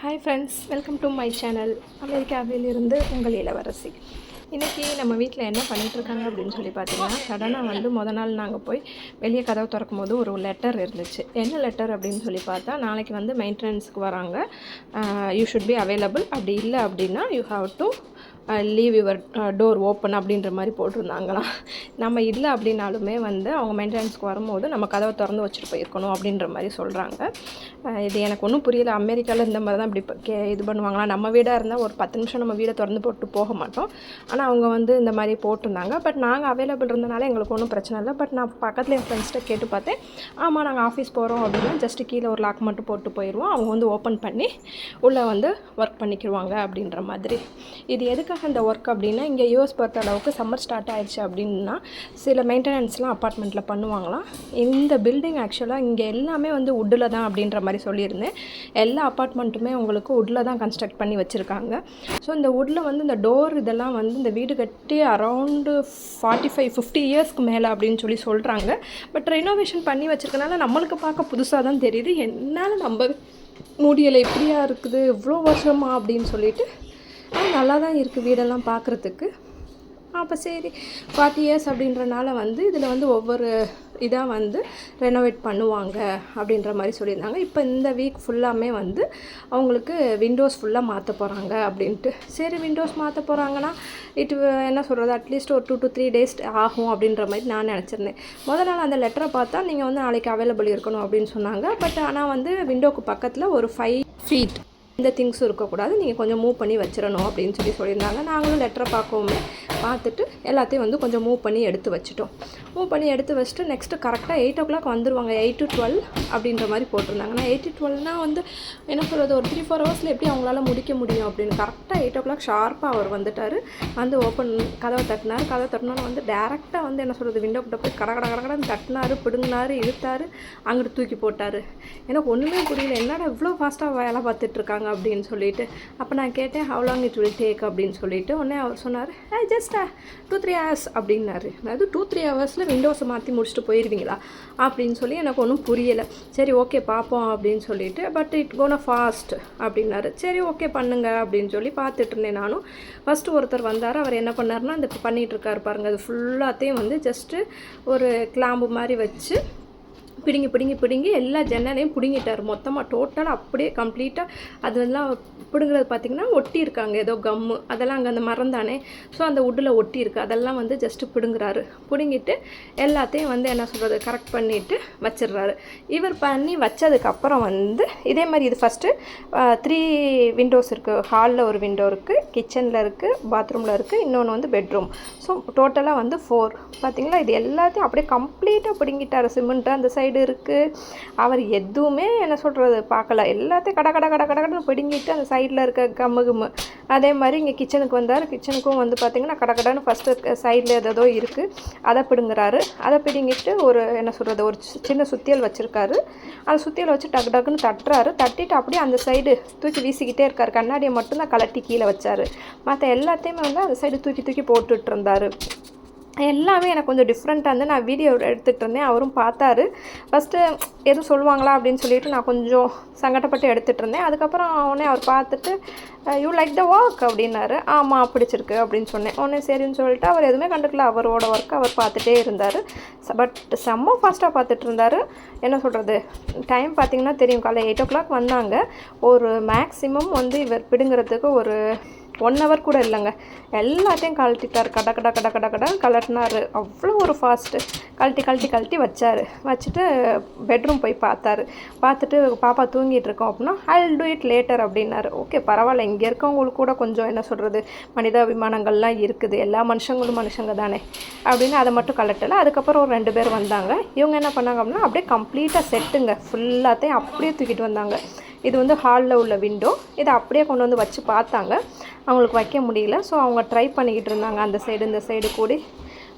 Hi friends welcome to my channel அமெரிக்காவிலிருந்து உங்கள் இளவரசி. இன்றைக்கி நம்ம வீட்டில் என்ன பண்ணிகிட்ருக்காங்க அப்படின்னு சொல்லி பார்த்தீங்கன்னா சடனாக வந்து முத நாள் நாங்கள் போய் வெளியே கதவை திறக்கும் போது ஒரு லெட்டர் இருந்துச்சு. என்ன லெட்டர் அப்படின்னு சொல்லி பார்த்தா நாளைக்கு வந்து மெயின்டெனன்ஸுக்கு வராங்க. யூ ஷுட் பி அவைலபிள் அப்படி இல்லை அப்படின்னா you have to leave your door open அப்படின்ற மாதிரி போட்டிருந்தாங்களாம். நம்ம இல்லை அப்படின்னாலுமே வந்து அவங்க மெயின்டெனன்ஸ்க்கு வரும்போது நம்ம கதவை திறந்து வச்சுட்டு போயிருக்கணும் அப்படின்ற மாதிரி சொல்கிறாங்க இது எனக்கு ஒன்றும் புரியல. அமெரிக்காவில் இந்த மாதிரி தான் இப்படி கே இது பண்ணுவாங்களா? நம்ம வீடாக இருந்தால் ஒரு பத்து நிமிஷம் நம்ம வீடை திறந்து போட்டு போக மாட்டோம். ஆனால் அவங்க வந்து இந்த மாதிரி போட்டிருந்தாங்க. பட் நாங்கள் அவைலபிள் இருந்தனால எங்களுக்கு ஒன்றும் பிரச்சனை இல்லை. பட் நான் பக்கத்தில் என் ஃப்ரெண்ட்ஸ்கிட்ட கேட்டு பார்த்தேன். ஆமாம் நாங்கள் ஆஃபீஸ் போகிறோம் அப்படின்னா ஜஸ்ட்டு கீழே ஒரு லாக் மட்டும் போட்டு போயிடுவோம் அவங்க வந்து ஓப்பன் பண்ணி உள்ளே வந்து ஒர்க் பண்ணிக்கிடுவாங்க அப்படின்ற மாதிரி. இது எதுக்கு அந்த ஒர்க் அப்படின்னா இங்கே யூஎஸ் பொறுத்த அளவுக்கு சம்மர் ஸ்டார்ட் ஆயிடுச்சு அப்படின்னா சில மெயின்டெனன்ஸ்லாம் அப்பார்ட்மெண்ட்டில் பண்ணுவாங்களாம். இந்த பில்டிங் ஆக்சுவலாக இங்கே எல்லாமே வந்து உட்டில் தான் அப்படின்ற மாதிரி சொல்லியிருந்தேன். எல்லா அப்பார்ட்மெண்ட்டுமே உங்களுக்கு உட்டில் தான் கன்ஸ்ட்ரக்ட் பண்ணி வச்சுருக்காங்க. ஸோ இந்த உட்டில் வந்து இந்த டோர் இதெல்லாம் வந்து இந்த வீடு கட்டி அரவுண்டு ஃபார்ட்டி ஃபைவ் ஃபிஃப்டி இயர்ஸ்க்கு மேலே அப்படின்னு சொல்லி சொல்கிறாங்க பட் ரெனோவேஷன் பண்ணி வச்சுருக்கனால நம்மளுக்கு பார்க்க புதுசாக தான் தெரியுது. என்னால் நம்ப முடியலை. இப்படியா இருக்குது? இவ்வளோ வருஷமா அப்படின்னு சொல்லிட்டு நல்லா தான் இருக்குது வீடெல்லாம் பார்க்குறதுக்கு அப்போ சரி. ஃபார்ட்டி இயர்ஸ் அப்படின்றனால வந்து இதில் வந்து ஒவ்வொரு இதாக வந்து ரெனோவேட் பண்ணுவாங்க அப்படின்ற மாதிரி சொல்லியிருந்தாங்க. இப்போ இந்த வீக் ஃபுல்லாமே வந்து அவங்களுக்கு விண்டோஸ் ஃபுல்லாக மாற்ற போகிறாங்க அப்படின்ட்டு. சரி விண்டோஸ் மாற்ற போகிறாங்கன்னா இட் என்ன சொல்கிறது அட்லீஸ்ட் ஒரு டூ டு த்ரீ டேஸ் ஆகும் அப்படின்ற மாதிரி நான் நினச்சிருந்தேன். முதல் நாள் அந்த லெட்டரை பார்த்தா நீங்கள் வந்து நாளைக்கு அவைலபிள் இருக்கணும் அப்படின்னு சொன்னாங்க. பட் ஆனால் வந்து விண்டோக்கு பக்கத்தில் ஒரு ஃபைவ் ஃபீட் இந்த திங்ஸும் இருக்கக்கூடாது. நீங்கள் கொஞ்சம் மூவ் பண்ணி வச்சிடணும் அப்படின்னு சொல்லி சொல்லியிருந்தாங்க. நாங்களும் லெட்டரை பார்க்கவுமே பார்த்துட்டு எல்லாத்தையும் வந்து கொஞ்சம் மூவ் பண்ணி எடுத்து வச்சுட்டோம். மூவ் பண்ணி எடுத்து வச்சுட்டு நெக்ஸ்ட்டு கரெக்டாக எயிட் ஓ கிளாக் வந்துடுவாங்க எயிட் டு டுவெல் அப்படின்ற மாதிரி போட்டிருந்தாங்க. நான் எயிட் டு டுவெல்னால் வந்து என்ன சொல்கிறது ஒரு த்ரீ ஃபோர் ஹவர்ஸில் எப்படி அவங்களால முடிக்க முடியும் அப்படின்னு. கரெக்டாக எயிட் ஓ கிளாக் ஷார்ப்பாக அவர் வந்துட்டார். வந்து ஓப்பன் கதவை தட்டினார். கதவை தட்டினோன்னு வந்து டேரெக்டாக வந்து என்ன சொல்கிறது விண்டோ கிட்ட போய் கட கடை கட கடன்னு தட்டினாரு பிடுங்கினாரு அங்கிட்டு தூக்கி போட்டார். எனக்கு ஒன்றுமே புரியல. என்னடா இவ்வளோ ஃபாஸ்ட்டாக வேலை பார்த்துட்ருக்காங்க அப்படின்னு சொல்லிட்டு அப்போ நான் கேட்டேன் how long it will take அப்படின்னு சொல்லிட்டு உடனே அவர் சொன்னார் a just two three hours அப்படின்னாரு. அதாவது டூ த்ரீ ஹவர்ஸில் விண்டோஸை மாற்றி முடிச்சுட்டு போயிடுவீங்களா அப்படின்னு சொல்லி எனக்கு ஒன்றும் புரியலை. சரி ஓகே பார்ப்போம் அப்படின்னு சொல்லிட்டு பட் இட் கோன ஃபாஸ்ட் அப்படின்னாரு. சரி ஓகே பண்ணுங்க அப்படின்னு சொல்லி பார்த்துட்டு இருந்தேன் நானும். ஃபஸ்ட்டு ஒருத்தர் வந்தார் அவர் என்ன பண்ணாருன்னா இந்த பண்ணிகிட்ருக்காரு பாருங்கள் அது ஃபுல்லாத்தையும் வந்து ஜஸ்ட்டு ஒரு கிளாம்பு மாதிரி வச்சு பிடுங்கி பிடுங்கி பிடுங்கி எல்லா ஜன்னலையும் பிடுங்கிட்டார். மொத்தமாக டோட்டலாக அப்படியே கம்ப்ளீட்டாக அதெல்லாம் பிடுங்குறது பார்த்திங்கன்னா ஒட்டி இருக்காங்க. ஏதோ கம்மு அதெல்லாம் அங்கே அந்த மரம் தானே. ஸோ அந்த உட்டில் ஒட்டி இருக்குது அதெல்லாம் வந்து ஜஸ்ட்டு பிடுங்குறாரு. பிடுங்கிட்டு எல்லாத்தையும் வந்து என்ன சொல்கிறது கரெக்ட் பண்ணிவிட்டு வச்சிடுறாரு. இவர் பண்ணி வச்சதுக்கப்புறம் வந்து இதே மாதிரி இது ஃபஸ்ட்டு த்ரீ விண்டோஸ் இருக்குது ஹாலில் ஒரு விண்டோ இருக்குது கிச்சனில் இருக்குது பாத்ரூமில் இருக்குது இன்னொன்று வந்து பெட்ரூம் ஸோ டோட்டலாக வந்து ஃபோர் பார்த்தீங்களா இது எல்லாத்தையும் அப்படியே கம்ப்ளீட்டாக பிடுங்கிட்டார். சிமெண்ட்டு அந்த சைடு இருக்குது அவர் எதுவுமே என்ன சொல்கிறது பார்க்கல. எல்லாத்தையும் கட கட கட கட கடை பிடுங்கிட்டு அந்த சைடில் இருக்க கம்மு கம்மு. அதே மாதிரி இங்கே கிச்சனுக்கு வந்தார். கிச்சனுக்கும் வந்து பார்த்திங்கன்னா கடை கடைன்னு ஃபஸ்ட்டு சைடில் ஏதோ இருக்குது அதை பிடுங்குறாரு. அதை பிடுங்கிட்டு ஒரு என்ன சொல்கிறது ஒரு சி- சின்ன சுத்தியல் வச்சுருக்காரு. அந்த சுத்தியல் வச்சு டக்கு டக்குன்னு தட்டுறாரு. தட்டிட்டு அப்படியே அந்த சைடு தூக்கி வீசிக்கிட்டே இருக்கார். கண்ணாடியை மட்டும்தான் கலட்டி கீழே வச்சார். மற்ற எல்லாத்தையுமே வந்து அந்த சைடு தூக்கி தூக்கி போட்டுட்டு இருந்தார். எல்லாமே எனக்கு கொஞ்சம் டிஃப்ரெண்ட்டாக இருந்து நான் வீடியோ எடுத்துகிட்டு இருந்தேன். அவரும் பார்த்தாரு. ஃபஸ்ட்டு எதுவும் சொல்லுவாங்களா அப்படின்னு சொல்லிட்டு நான் கொஞ்சம் சங்கடப்பட்டு எடுத்துகிட்டு இருந்தேன். அதுக்கப்புறம் உடனே அவர் பார்த்துட்டு யூ லைக் த ஒர்க் அப்படின்னாரு. ஆமாம் பிடிச்சிருக்கு அப்படின்னு சொன்னேன். உடனே சரின்னு சொல்லிட்டு அவர் எதுவுமே கண்டுக்கல. அவரோட ஒர்க் அவர் பார்த்துட்டே இருந்தார். பட் செம்ம ஃபாஸ்ட்டாக பார்த்துட்டு இருந்தார். என்ன சொல்கிறது டைம் பார்த்திங்கன்னா தெரியும். காலை எயிட் ஓ கிளாக் வந்தாங்க. ஒரு மேக்ஸிமம் வந்து இவர் பிடுங்கிறதுக்கு ஒரு ஒன் ஹவர் கூட இல்லைங்க. எல்லாத்தையும் கழட்டிட்டார். கட கட கட கட கடன்னு கலட்டினார் அவ்வளோ ஒரு ஃபாஸ்ட்டு கழட்டி கழட்டி கழட்டி வச்சார். வச்சுட்டு பெட்ரூம் போய் பார்த்தாரு. பார்த்துட்டு பாப்பா தூங்கிட்டு இருக்கோம் அப்படின்னா ஐ டூ இட் லேட்டர் அப்படின்னாரு. ஓகே பரவாயில்ல. இங்கே இருக்கவங்களுக்கு கூட கொஞ்சம் என்ன சொல்கிறது மனிதாபிமானங்கள்லாம் இருக்குது. எல்லா மனுஷங்களும் மனுஷங்க தானே அப்படின்னு அதை மட்டும் கலட்டலை அதுக்கப்புறம் ஒரு ரெண்டு பேர் வந்தாங்க. இவங்க என்ன பண்ணாங்க அப்படின்னா அப்படியே கம்ப்ளீட்டாக செட்டுங்க ஃபுல்லாத்தையும் அப்படியே தூக்கிட்டு வந்தாங்க. இது வந்து ஹாலில் உள்ள விண்டோ இதை அப்படியே கொண்டு வந்து வச்சு பார்த்தாங்க. அவங்களுக்கு வைக்க முடியல. ஸோ அவங்க ட்ரை பண்ணிக்கிட்டு இருந்தாங்க. அந்த சைடு இந்த சைடு கூடி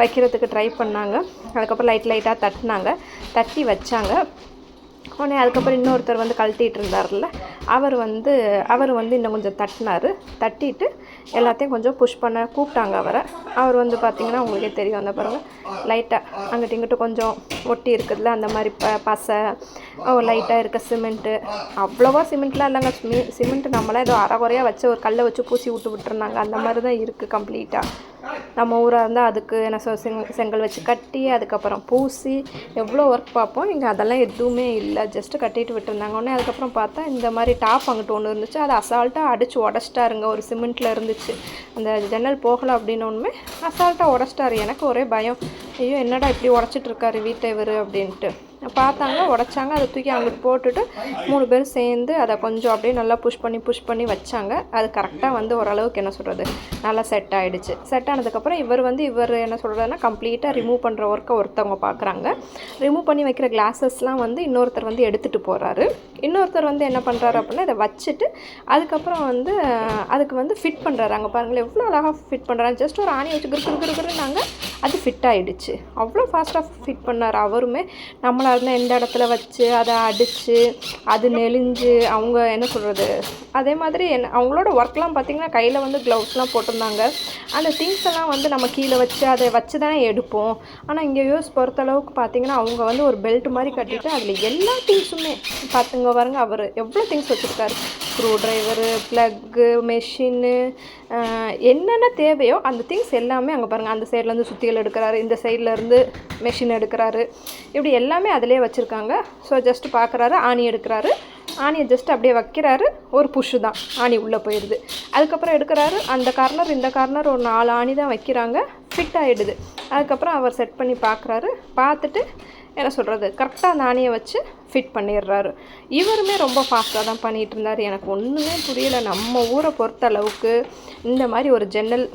வைக்கிறதுக்கு ட்ரை பண்ணாங்க. அதுக்கப்புறம் லைட் லைட்டாக தட்டினாங்க. தட்டி வச்சாங்க. உடனே அதுக்கப்புறம் இன்னொருத்தர் வந்து கழட்டிகிட்டு இருந்தார்ல அவர் வந்து அவர் வந்து இன்னும் கொஞ்சம் தட்டினார். தட்டிட்டு எல்லாத்தையும் கொஞ்சம் புஷ் பண்ண கூப்பிட்டாங்க அவரை. அவர் வந்து பார்த்திங்கன்னா உங்களுக்கே தெரியும் அந்த பாருங்கள் லைட்டாக அங்கிட்டு இங்கிட்ட கொஞ்சம் ஒட்டி இருக்குதுல்ல அந்த மாதிரி ப பசை. லைட்டாக இருக்க சிமெண்ட்டு அவ்வளோவா சிமெண்ட்லாம் இல்லைங்க. சிமெண்ட் நம்மளாம் ஏதோ அரைகுறையாக வச்சு ஒரு கல்லை வச்சு பூசி விட்டு விட்டுருந்தாங்க. அந்த மாதிரி தான் இருக்குது கம்ப்ளீட்டாக நம்ம ஊராக இருந்தால் அதுக்கு என்ன சொல் செங் செங்கல் வச்சு கட்டி அதுக்கப்புறம் பூசி எவ்வளோ ஒர்க் பார்ப்போம் இங்கே அதெல்லாம் எதுவுமே இல்லை. ஜஸ்ட்டு கட்டிட்டு விட்டுருந்தாங்க. உடனே அதுக்கப்புறம் பார்த்தா இந்த மாதிரி டாப் அங்கிட்டு ஒன்று இருந்துச்சு. அதை அசால்ட்டாக அடித்து உடச்சிட்டாருங்க ஒரு சிமெண்ட்டில் இருந்துச்சு. அந்த ஜன்னல் போகலை அப்படின்னோடனே அசால்ட்டாக உடச்சிட்டாரு. எனக்கு ஒரே பயம். ஐயோ என்னடா இப்படி உடச்சிட்ருக்காரு வீட்டை இவர் அப்படின்ட்டு. பார்த்தாங்க உடச்சாங்க அதை தூக்கி அங்கே போட்டுட்டு மூணு பேரும் சேர்ந்து அதை கொஞ்சம் அப்படியே நல்லா புஷ் பண்ணி புஷ் பண்ணி வச்சாங்க. அது கரெக்டாக வந்து ஓரளவுக்கு என்ன சொல்கிறது நல்லா செட் ஆகிடுச்சு செட் ஆனதுக்கப்புறம் இவர் வந்து இவர் என்ன சொல்கிறதுனா கம்ப்ளீட்டாக ரிமூவ் பண்ணுற ஒர்க்கை ஒருத்தவங்க பார்க்குறாங்க. ரிமூவ் பண்ணி வைக்கிற கிளாஸஸ்லாம் வந்து இன்னொருத்தர் வந்து எடுத்துகிட்டு போகிறாரு இன்னொருத்தர் வந்து என்ன பண்ணுறாரு அப்படின்னா இதை வச்சுட்டு அதுக்கப்புறம் வந்து அதுக்கு வந்து ஃபிட் பண்ணுறாரு அங்கே பாருங்களேன் எவ்வளோ அழகாக ஃபிட் பண்ணுறாங்க ஜஸ்ட் ஒரு ஆணி வச்சு கிரு கிருக்குறாங்க அது ஃபிட் ஆகிடுச்சு அவ்வளோ ஃபாஸ்ட்டாக ஃபிட் பண்ணார் அவருமே. நம்மளாக இருந்தால் எந்த இடத்துல வச்சு அதை அடித்து அது நெளிஞ்சு அவங்க என்ன சொல்கிறது அதே மாதிரி என் அவங்களோட ஒர்க்லாம் பார்த்திங்கன்னா கையில் வந்து க்ளவுஸ்லாம் போட்டிருந்தாங்க. அந்த திங்ஸ் எல்லாம் வந்து நம்ம கீழே வச்சு அதை வச்சு தானே எடுப்போம். ஆனால் இங்கே யூஸ் பொறுத்தளவுக்கு பார்த்திங்கன்னா அவங்க வந்து ஒரு பெல்ட் மாதிரி கட்டிட்டு அதில் எல்லா திங்ஸுமே பார்த்துங்க பாருங்க அவர் எவ்வளோ திங்ஸ் வச்சுருக்காரு. ஸ்க்ரூ ட்ரைவரு ப்ளக்கு மெஷின்னு என்னென்ன தேவையோ அந்த திங்ஸ் எல்லாமே அங்கே பாருங்கள் அந்த சைட்லேருந்து சுத்திகள் எடுக்கிறாரு இந்த சைட்லேருந்து மெஷின் எடுக்கிறாரு. இப்படி எல்லாமே அதிலே வச்சுருக்காங்க. ஸோ ஜஸ்ட் பார்க்குறாரு ஆணி எடுக்கிறாரு. ஆணியை ஜஸ்ட் அப்படியே வைக்கிறாரு. ஒரு புஷ்ஷு தான். ஆணி உள்ளே போயிடுது. அதுக்கப்புறம் எடுக்கிறாரு. அந்த கார்னர் இந்த கார்னர் ஒரு நாலு ஆணி தான் வைக்கிறாங்க. ஃபிட் ஆகிடுது அதுக்கப்புறம் அவர் செட் பண்ணி பார்க்குறாரு பார்த்துட்டு என்ன சொல்கிறது கரெக்டாக நானே வச்சு ஃபிட் பண்ணிடுறாரு. இவருமே ரொம்ப ஃபாஸ்ட்டாக தான் பண்ணிகிட்டு இருந்தார் எனக்கு ஒன்றுமே புரியலை. நம்ம ஊரை பொறுத்த அளவுக்கு இந்த மாதிரி ஒரு ஜன்னல்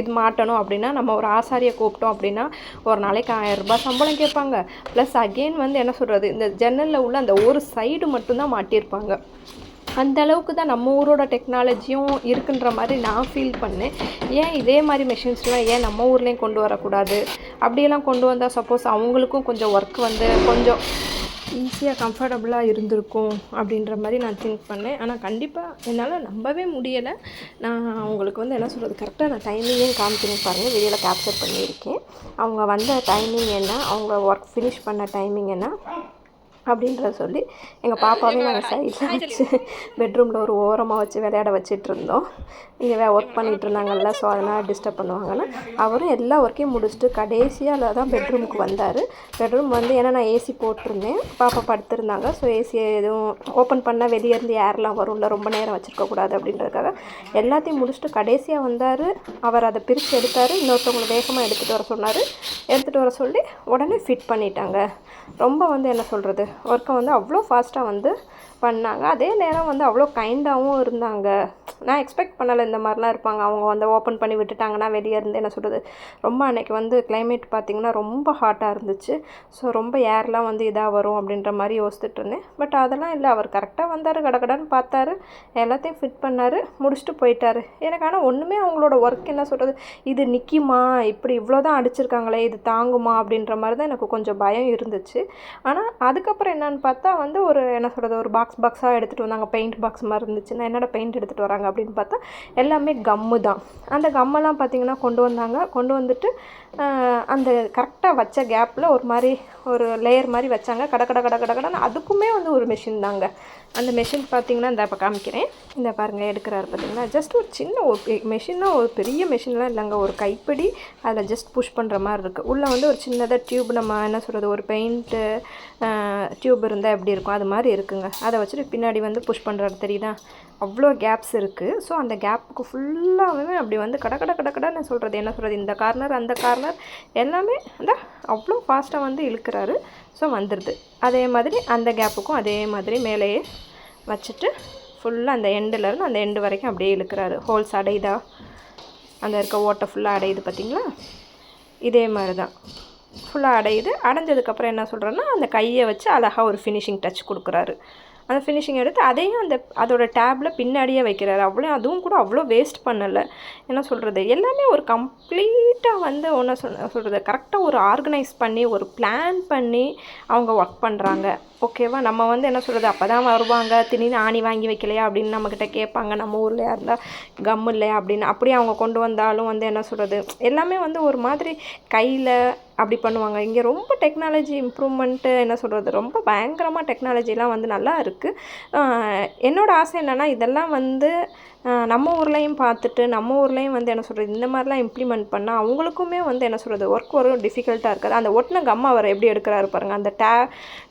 இது மாட்டணும் அப்படின்னா நம்ம ஒரு ஆசாரியை கூப்பிட்டோம் அப்படின்னா ஒரு நாளைக்கு ஆயிரம் ரூபாய் சம்பளம் கேட்பாங்க. ப்ளஸ் அகெயின் வந்து என்ன சொல்கிறது இந்த ஜன்னலில் உள்ள அந்த ஒரு சைடு மட்டும்தான் மாட்டியிருப்பாங்க. அந்த அளவுக்கு தான் நம்ம ஊரோட டெக்னாலஜியும் இருக்குன்ற மாதிரி நான் ஃபீல் பண்ணேன். ஏன் இதே மாதிரி மெஷின்ஸ்லாம் ஏன் நம்ம ஊர்லேயும் கொண்டு வரக்கூடாது? அப்படியெல்லாம் கொண்டு வந்தால் சப்போஸ் அவங்களுக்கும் கொஞ்சம் ஒர்க் வந்து கொஞ்சம் ஈஸியாக கம்ஃபர்டபுளாக இருந்திருக்கும் அப்படின்ற மாதிரி நான் திங்க் பண்ணேன். ஆனால் கண்டிப்பாக என்னால் நம்பவே முடியலை. நான் அவங்களுக்கு வந்து என்ன சொல்கிறது கரெக்டாக நான் டைமிங்கும் காமிக்கணும் பாருங்கள் வீடியோவில் கேப்சர் பண்ணியிருக்கேன். அவங்க வந்த டைமிங் என்ன? அவங்க ஒர்க் ஃபினிஷ் பண்ண டைமிங் என்ன? அப்படின்றத சொல்லி எங்கள் பாப்பாவே நாங்கள் சைடில் வச்சு பெட்ரூமில் ஒரு ஓரமாக வச்சு விளையாட வச்சிட்டு இருந்தோம். இங்கே ஒர்க் பண்ணிகிட்டு இருந்தாங்கல்ல ஸோ அதனால் டிஸ்டர்ப் பண்ணுவாங்கன்னா அவரும் எல்லா ஒர்க்கையும் முடிச்சுட்டு கடைசியாக தான் பெட்ரூமுக்கு வந்தார். பெட்ரூம் வந்து ஏன்னா நான் ஏசி போட்டிருந்தேன். பாப்பா படுத்திருந்தாங்க ஸோ ஏசி எதுவும் ஓப்பன் பண்ணால் வெளியே இருந்து ஏர்லாம் வரும்ல ரொம்ப நேரம் வச்சுருக்கக்கூடாது அப்படின்றதுக்காக எல்லாத்தையும் முடிச்சுட்டு கடைசியாக வந்தார். அவர் அதை பிரித்து எடுத்தார். இன்னொருத்தவங்களை வேகமாக எடுத்துகிட்டு வர சொன்னார். எடுத்துகிட்டு வர சொல்லி உடனே ஃபிட் பண்ணிட்டாங்க. ரொம்ப வந்து என்ன சொல்கிறது ஒர்க்கை வந்து அவ்வளோ ஃபாஸ்ட்டாக வந்து பண்ணாங்க. அதே நேரம் வந்து அவ்வளோ கைண்டாகவும் இருந்தாங்க. நான் எக்ஸ்பெக்ட் பண்ணலை இந்த மாதிரிலாம் இருப்பாங்க. அவங்க வந்து ஓப்பன் பண்ணி விட்டுட்டாங்கன்னா வெளியே இருந்து என்ன சொல்கிறது ரொம்ப அன்றைக்கி வந்து கிளைமேட் பார்த்திங்கன்னா ரொம்ப ஹாட்டாக இருந்துச்சு. ஸோ ரொம்ப ஏர்லாம் வந்து இதாக வரும் அப்படின்ற மாதிரி யோசிச்சுட்டு இருந்தேன். பட் அதெல்லாம் இல்லை. அவர் கரெக்டாக வந்தார். கடகடன்னு பார்த்தாரு எல்லாத்தையும் ஃபிட் பண்ணார். முடிச்சுட்டு போயிட்டார். எனக்கு ஆனால் ஒன்றுமே அவங்களோட ஒர்க் என்ன சொல்கிறது இது நிற்குமா இப்படி இவ்வளோ தான் அடிச்சிருக்காங்களே. இது தாங்குமா? அப்படின்ற மாதிரி தான் எனக்கு கொஞ்சம் பயம் இருந்துச்சு. ஆனால் அதுக்கப்புறம் என்னன்னு பார்த்தா வந்து ஒரு என்ன சொல்கிறது ஒரு பாக்ஸ் பாக்ஸாக எடுத்துகிட்டு வந்தாங்க பெயிண்ட் பாக்ஸ் மாதிரி இருந்துச்சுன்னா நான் பெயிண்ட் எடுத்துகிட்டு வராங்க அப்படின்னு பார்த்தா எல்லாமே கம்மு தான். அந்த கம்மெல்லாம் பார்த்திங்கன்னா கொண்டு வந்தாங்க. கொண்டு வந்துட்டு அந்த கரெக்டாக வச்ச கேப்பில் ஒரு மாதிரி ஒரு லேயர் மாதிரி வச்சாங்க. கட கட கட கட கடன்னு அதுக்குமே வந்து ஒரு மிஷின் தாங்க. அந்த மிஷின் பார்த்தீங்கன்னா இந்த இப்போ காமிக்கிறேன். இந்த பாருங்கள் எடுக்கிறாரு பார்த்தீங்கன்னா. ஜஸ்ட் ஒரு சின்ன ஒரு மிஷின்னா ஒரு பெரிய மிஷின்லாம் இல்லைங்க. ஒரு கைப்பிடி அதில் ஜஸ்ட் புஷ் பண்ணுற மாதிரி இருக்குது உள்ளே வந்து ஒரு சின்னதாக டியூப் நம்ம என்ன சொல்கிறது ஒரு பெயிண்ட்டு டியூப் இருந்தால் எப்படி இருக்கும்? அது மாதிரி இருக்குங்க. அதை வச்சுட்டு பின்னாடி வந்து புஷ் பண்ணுறாரு தெரியுதா? அவ்வளோ கேப்ஸ் இருக்குது ஸோ அந்த கேப்புக்கு ஃபுல்லாகவே அப்படி வந்து கட கட கட கடன்னு சொல்கிறது என்ன சொல்கிறது இந்த கார்னர் அந்த கார்னர் எல்லாமே அந்த அவ்வளோ ஃபாஸ்ட்டாக வந்து இழுக்கிறாரு. ஸோ வந்துடுது அதே மாதிரி அந்த கேப்புக்கும் அதே மாதிரி மேலேயே வச்சுட்டு ஃபுல்லாக அந்த எண்டுலேருந்து அந்த எண்டு வரைக்கும் அப்படியே இழுக்கிறாரு. ஹோல்ஸ் அடையுதா அந்த இருக்க ஓட்டை ஃபுல்லாக அடையுது பார்த்திங்களா? இதே மாதிரி தான் ஃபுல்லாக அடையுது. அடைஞ்சதுக்கப்புறம் என்ன சொல்கிறேன்னா அந்த கையை வச்சு அழகாக ஒரு ஃபினிஷிங் டச் கொடுக்குறாரு. அந்த ஃபினிஷிங் எடுத்து அதையும் அந்த அதோட டேப்பில் பின்னாடியே வைக்கிறாரு. அவ்வளோ அதுவும் கூட அவ்வளோ வேஸ்ட் பண்ணலை. என்ன சொல்கிறது எல்லாமே ஒரு கம்ப்ளீட்டாக வந்து ஒன்று சொல் சொல்கிறது கரெக்டாக ஒரு ஆர்கனைஸ் பண்ணி ஒரு பிளான் பண்ணி அவங்க ஒர்க் பண்ணுறாங்க ஓகேவா? நம்ம வந்து என்ன சொல்கிறது அப்போ தான் வருவாங்க. திடீர்னு ஆணி வாங்கி வைக்கலையா? அப்படின்னு நம்மக்கிட்ட கேட்பாங்க. நம்ம ஊர்லையா இருந்தால் கம் இல்லையா? அப்படின்னு. அப்படியே அவங்க கொண்டு வந்தாலும் வந்து என்ன சொல்கிறது எல்லாமே வந்து ஒரு மாதிரி கையில் அப்படி பண்ணுவாங்க. இங்கே ரொம்ப டெக்னாலஜி இம்ப்ரூவ்மெண்ட்டு என்ன சொல்கிறது ரொம்ப பயங்கரமாக டெக்னாலஜிலாம் வந்து நல்லா இருக்குது என்னோடய ஆசை என்னென்னா இதெல்லாம் வந்து நம்ம ஊர்லேயும் பார்த்துட்டு நம்ம ஊர்லேயும் வந்து என்ன சொல்கிறது இந்த மாதிரிலாம் இம்ப்ளிமெண்ட் பண்ணால் அவங்களுக்குமே வந்து என்ன சொல்கிறது ஒர்க் வரும் டிஃபிகல்ட்டாக இருக்காது. அந்த ஒட்டின கம் அவர் எப்படி எடுக்கிறாரு பாருங்க அந்த டே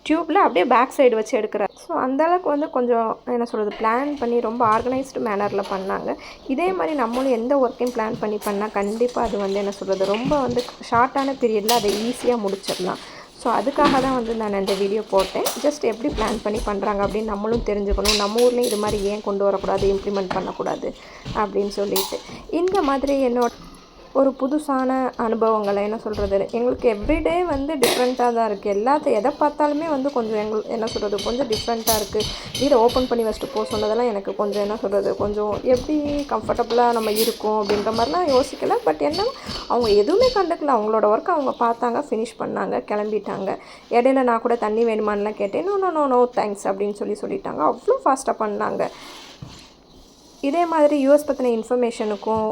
டியூப்பில் அப்படியே பேக் சைடு வச்சு எடுக்கிறார். ஸோ அந்தளவுக்கு வந்து கொஞ்சம் என்ன சொல்கிறது பிளான் பண்ணி ரொம்ப ஆர்கனைஸ்டு மேனரில் பண்ணாங்க. இதே மாதிரி நம்மளும் எந்த ஒர்க்கையும் பிளான் பண்ணி பண்ணால் கண்டிப்பாக அது வந்து என்ன சொல்கிறது ரொம்ப வந்து ஷார்ட்டான பீரியடில் அதை ஈஸியாக முடிச்சிடலாம். ஸோ அதுக்காக தான் வந்து நான் இந்த வீடியோ போட்டேன். ஜஸ்ட் எப்படி பிளான் பண்ணி பண்ணுறாங்க அப்படின்னு நம்மளும் தெரிஞ்சுக்கணும். நம்ம ஊர்லேயும் இது மாதிரி ஏன் கொண்டு வரக்கூடாது இம்ப்ளிமெண்ட் பண்ணக்கூடாது அப்படின்னு சொல்லிட்டு. இந்த மாதிரி என்னோட ஒரு புதுசான அனுபவங்களை என்ன சொல்கிறது எங்களுக்கு எவ்ரிடே வந்து டிஃப்ரெண்ட்டாக தான் இருக்குது எல்லாத்தையும் எதை பார்த்தாலுமே வந்து கொஞ்சம் எங்கள் என்ன சொல்கிறது கொஞ்சம் டிஃப்ரெண்ட்டாக இருக்குது வீடை ஓப்பன் பண்ணி வச்சுட்டு போக சொன்னதெல்லாம் எனக்கு கொஞ்சம் என்ன சொல்கிறது கொஞ்சம் எப்படி கம்ஃபர்டபுளாக நம்ம இருக்கோம் அப்படின்ற மாதிரிலாம் யோசிக்கல. பட் என்ன அவங்க எதுவுமே கண்டுக்கல. அவங்களோட ஒர்க் அவங்க பார்த்தாங்க ஃபினிஷ் பண்ணாங்க கிளம்பிட்டாங்க. இடையில நான் கூட தண்ணி வேணுமான்லாம் கேட்டேன். No no no no thanks அப்படின்னு சொல்லி சொல்லிட்டாங்க. அவ்வளோ ஃபாஸ்ட்டாக பண்ணாங்க. இதே மாதிரி யூஎஸ் பற்றின இன்ஃபர்மேஷனுக்கும்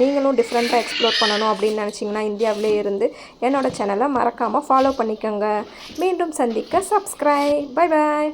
நீங்களும் டிஃப்ரெண்ட்டாக எக்ஸ்ப்ளோர் பண்ணணும் அப்படின்னு நினச்சிங்கன்னா இந்தியாவிலே இருந்து என்னோடய சேனலை மறக்காமல் ஃபாலோ பண்ணிக்கோங்க. மீண்டும் சந்திக்க சப்ஸ்கிரைப் பை பாய்